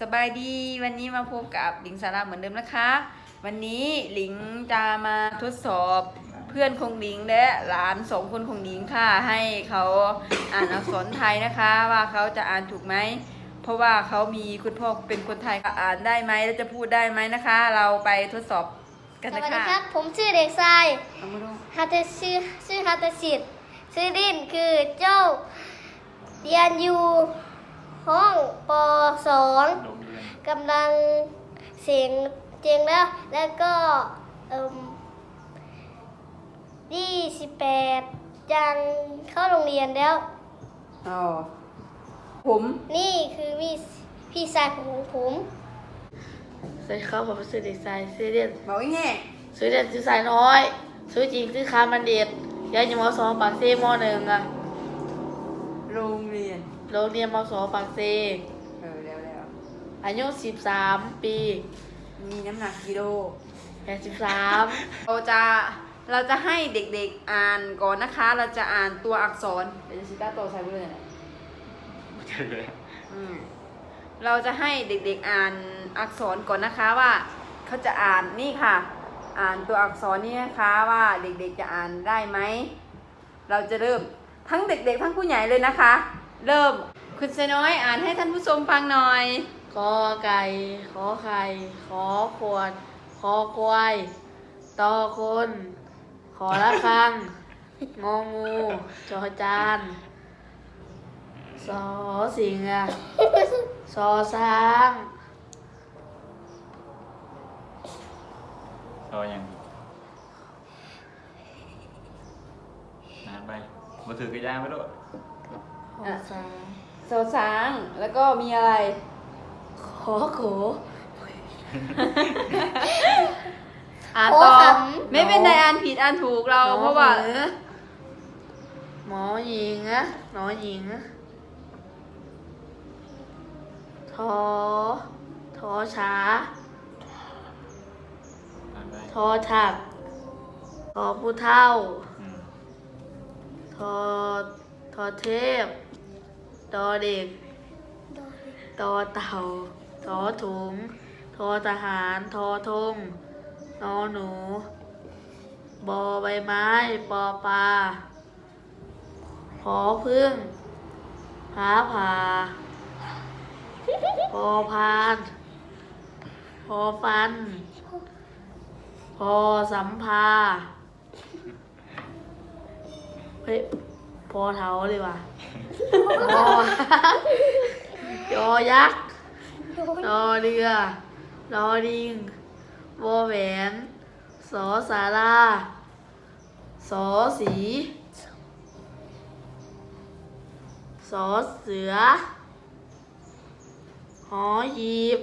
สบายดีวันนี้มาพบกับหลิงสาราเหมือนเดิมนะคะ วันนี้หลิงจะมาทดสอบเพื่อนของหลิงและหลานสองคนของหลิงค่ะให้เขาอ่านอักษรไทยนะคะ ว่าเขาจะอ่านถูกไหมเพราะว่าเขามีคุณพ่อเป็นคนไทยอ่านได้ไหมและจะพูดได้ไหมนะคะ เราไปทดสอบกันสนะวัสดีคะครับผมชื่อเด็กชายเอามาดูฮัตเตชื่อชื่อฮัตเตสิทธิ์ชื่อดินคือโจ้เรียนอยู่ห้องปสอง โรงเรียน กำลังเสียงเจงแล้ว แล้วก็เอ่มยี่สิบแปดจังเข้าโรงเรียนแล้วอ๋อผมนี่คือมีพี่ชายของผมสวัสดีครับผมชื่อเด็กชายชื่อเล่นบอกง่ายชื่อเล่นชื่อสายน้อยชื่อจริงชื่อคามันเดชย้ายอยู่มสองปากเซ่มหนึ่งอะๆโรงเรียนโรงเรียนมสองปากเซ่ อายุสิบสามปีมีน้ำหนักกิโลแปดสิบสามเราจะเราจะให้เด็กๆอ่านก่อนนะคะ เราจะอ่านตัวอักษรเดี๋ยวจะซิต้าโตใส่เบอร์ไหนอืมเราจะให้เด็กๆอ่านอักษรก่อนนะคะว่าเขาจะอ่านนี่ค่ะ อ่านตัวอักษรนี่นะคะว่าเด็กๆจะอ่านได้ไหม เราจะเริ่มทั้งเด็กๆ ทั้งผู้ใหญ่เลยนะคะ เริ่มคุณเซน้อยอ่านให้ท่านผู้ชมฟังหน่อย กอไก่ ขอไข่ ขอขวด ขอควาย ตอคน ขอละคัง งองู จอจาน สอสิงอะสอช้างรอยังนานไปมาถือกระยางไปด้วยขอช้าง โซช้าง แล้วก็มีอะไร ขอโขอ่านโอ้ต่อขำ ไม่เป็นไรอ่านผิดอ่านถูกเราหนอเพราะว่าหนูหมอหญิงอะหนอหญิงอะทอทอช้านานไปทอถักทอผู้เท่า อืมทอทอเทพ ตอเด็ก ตอเต่า ทอถุง ทอทหาร ทอทง นอหนู บอใบไม้ ปอปลาพอพึ่งผาผาพอพานพอฟัน พอสัมภาเฮ้ยพอเท้าเลยว่ะ พอยอยักษ์ รอเรือรอลิงวอแหวนสอสาราสอสีสอเสือ หอหีบ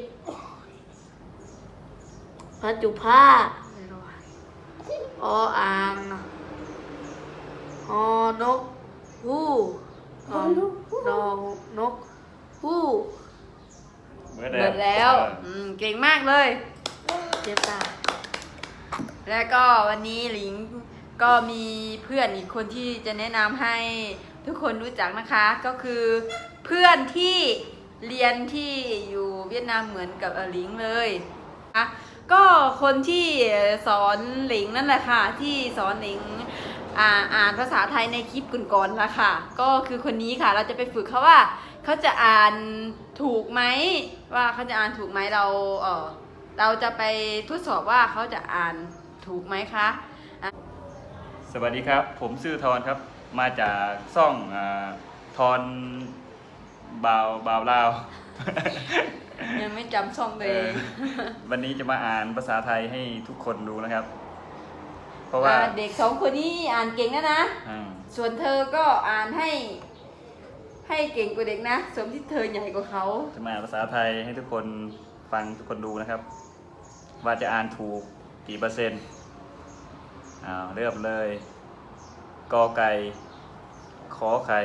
พัจุผ้าออ่างฮอนกฮู้ฮอนนอนกฮู้ เมื่อหมดแล้วอืมเก่งมากเลยเจ็บตาแล้วก็วันนี้หลิงก็มีเพื่อนอีกคนที่จะแนะนำให้ทุกคนรู้จักนะคะ ก็คือเพื่อนที่เรียนที่อยู่เวียดนามเหมือนกับเอ่อหลิงเลยนะคะก็คนที่สอนหลิงนั่นแหละค่ะ ที่สอนหลิงอ่าอ่านภาษาไทยในคลิปก่อนๆแล้วค่ะ ก็คือคนนี้ค่ะ เราจะไปฝึกเขาว่าเขาจะอ่าน ถูกไหมว่าเขาจะอ่านถูกไหมเราเออเราจะไปทดสอบว่าเขาจะอ่านถูกไหมคะสวัสดีครับ ผมชื่อทอนครับ มาจากซ่องอาทอนบาวบาวลาว ยังไม่จำช่องตัวเองวันนี้จะมาอ่านภาษาไทยให้ทุกคนดูนะครับ เพราะว่าอ่าเด็กสองคนนี้อ่านเก่งนะนะอืมส่วนเธอก็อ่านให้ ให้เก่งกว่าเด็กนะ สมที่เธอใหญ่กว่าเขา จะมาอ่านภาษาไทยให้ทุกคนฟังทุกคนดูนะครับ ว่าจะอ่านถูกกี่เปอร์เซ็นต์อ้าวเริ่มเลยกอไก่ขอไข่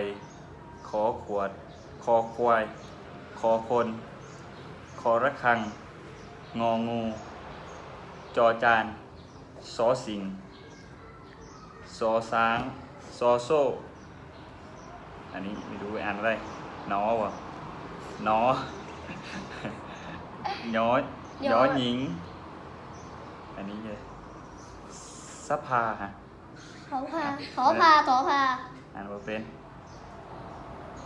ขอขวด คอควาย คอคน คอระฆัง งองู จอจานสอสิงสอสางซอโซ่ อันนี้ไม่รู้อ่านอะไรนอวะนอยอยยยออหญิง อันนี้เลยสภาฮะขอพาขอพาขอพาอ่านว่าเป็น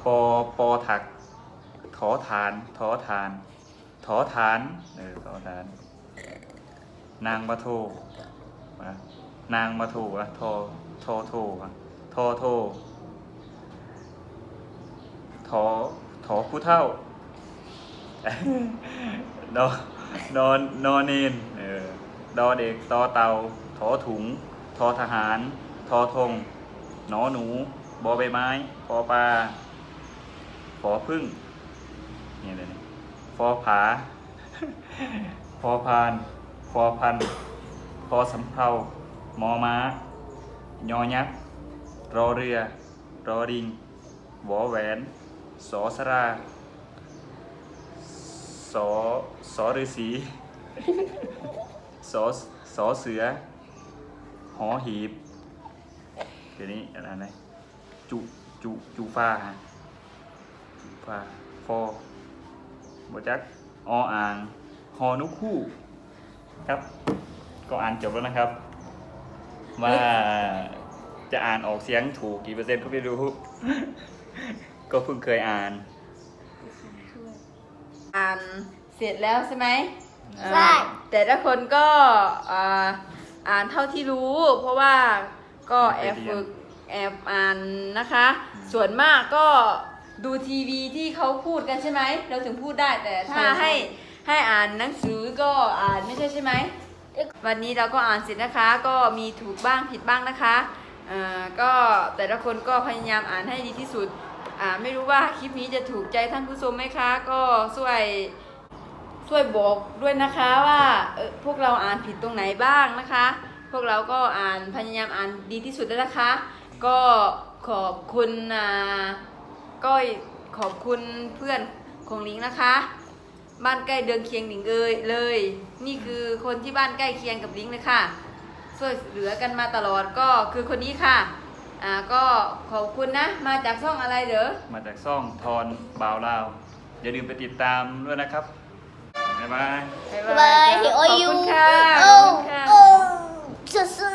ปอปอถักถอฐานถอฐานถอฐานเออถอฐาน นางมาโทอะนางมาโทอะทอทอโทอะทอโท ถอถอผู้เท่าดอนอนนอนเนนเออดอเด็กตอเตาถอถุงทอทหารทอธงหนอหนู บอใบไม้ปอปลาฟอพึ่งนี่เลยนี่ฟอผาฟอพานฟอพันฟอสำเภามอม้ายอยักษ์รอเรือ รอดิงวอแหวน สอสราสอสอฤาษีสอสอเสือ หอหีบเดี๋ยวนี้อะไรนะจุจุจูฟ้าฮะจูฟ้าฟอบจักออ่างฮอนุคู่ครับ ก็อ่านจบแล้วนะครับ ว่าจะอ่านออกเสียงถูกกี่เปอร์เซ็นต์ก็ไม่รู้ ก็เพิ่งเคยอ่าน อ่านเสร็จแล้วใช่ไหมใช่อ่าแต่ละคนก็อ่าอ่านเท่าที่รู้ เพราะว่าก็แอบฝึกแอบอ่านนะคะ ส่วนมากก็ดูทีวีที่เขาพูดกันใช่ไหม เราถึงพูดได้แต่ถ้าใช่ใช่ให้ให้อ่านหนังสือก็อ่านไม่ใช่ใช่ไหม วันนี้เราก็อ่านเสร็จนะคะ ก็มีถูกบ้างผิดบ้างนะคะอ่าก็แต่ละคนก็พยายามอ่านให้ดีที่สุด อ่าไม่รู้ว่าคลิปนี้จะถูกใจท่านผู้ชมไหมคะ ก็ช่วยช่วยบอกด้วยนะคะว่าเออพวกเราอ่านผิดตรงไหนบ้างนะคะ พวกเราก็อ่านพยายามอ่านดีที่สุดแล้วนะคะ ก็ขอบคุณอ่าก็ขอบคุณเพื่อนของลิงนะคะ บ้านใกล้เดือนเคียงหนิงเอยเลย นี่คือคนที่บ้านใกล้เคียงกับลิงเลยค่ะช่วยเหลือกันมาตลอดก็คือคนนี้ค่ะ อ่าก็ขอบคุณนะ มาจากช่องอะไรเหรอ มาจากซ่องทอนบ่าวลาว อย่าลืมไปติดตามด้วยนะครับ บ๊ายบาย บ๊ายบาบายยโอ้ขอบยูคุณค่ะโอ้ขอบคุณค่ะ โอ้ซื่อ